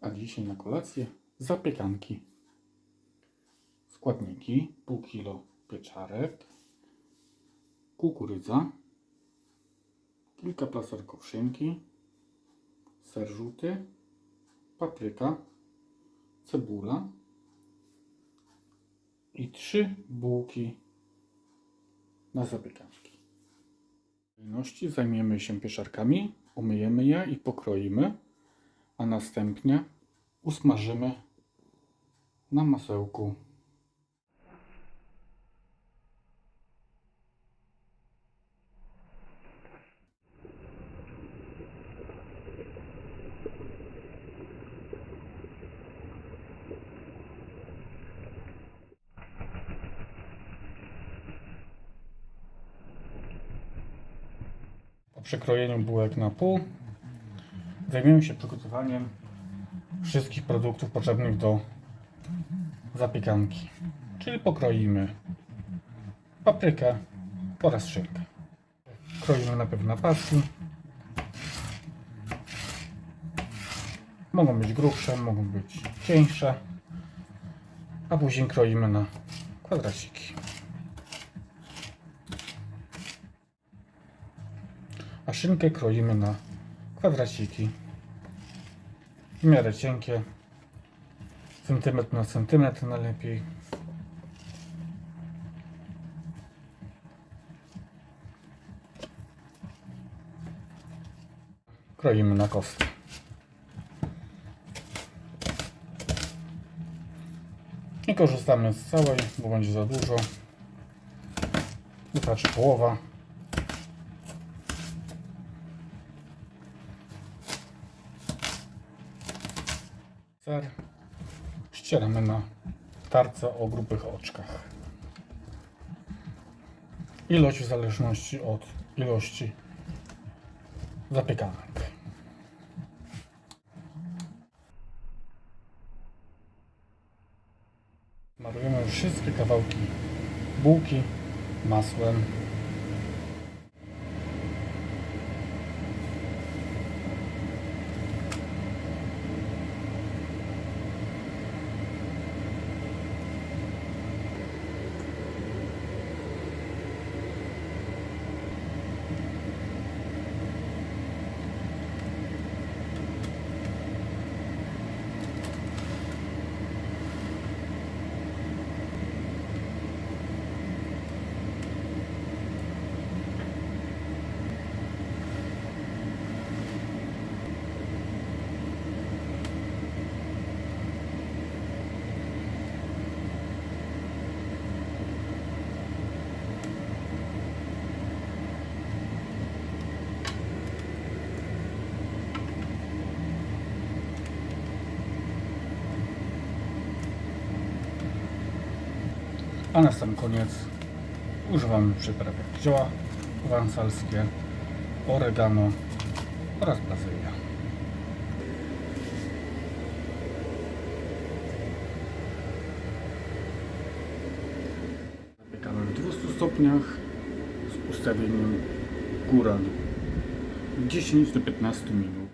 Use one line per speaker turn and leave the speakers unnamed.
A dzisiaj na kolację zapiekanki. Składniki: pół kilo pieczarek, kukurydza, kilka plasterków szynki, ser żółty, papryka, cebula i trzy bułki na zapiekanki. W kolejności zajmiemy się pieczarkami, umyjemy je i pokroimy, a następnie usmażymy na masełku. Po przekrojeniu bułek na pół zajmiemy się przygotowaniem wszystkich produktów potrzebnych do zapiekanki. Czyli pokroimy paprykę oraz szynkę. Kroimy najpierw na paski. Mogą być grubsze, mogą być cieńsze, a później kroimy na kwadraciki. a szynkę kroimy na kwadraciki. W miarę cienkie. Centymetr na centymetr najlepiej. Kroimy na kostkę. Nie korzystamy z całej, bo będzie za dużo. Wystarczy połowa ser ścieramy na tarce o grubych oczkach. Ilość w zależności od ilości zapiekanek. Marujemy wszystkie kawałki bułki masłem. A na sam koniec używamy przypraw jak zioła wansalskie, oregano oraz bazylia. Zapiekamy w 200 stopniach z ustawieniem góra 10 do 15 minut.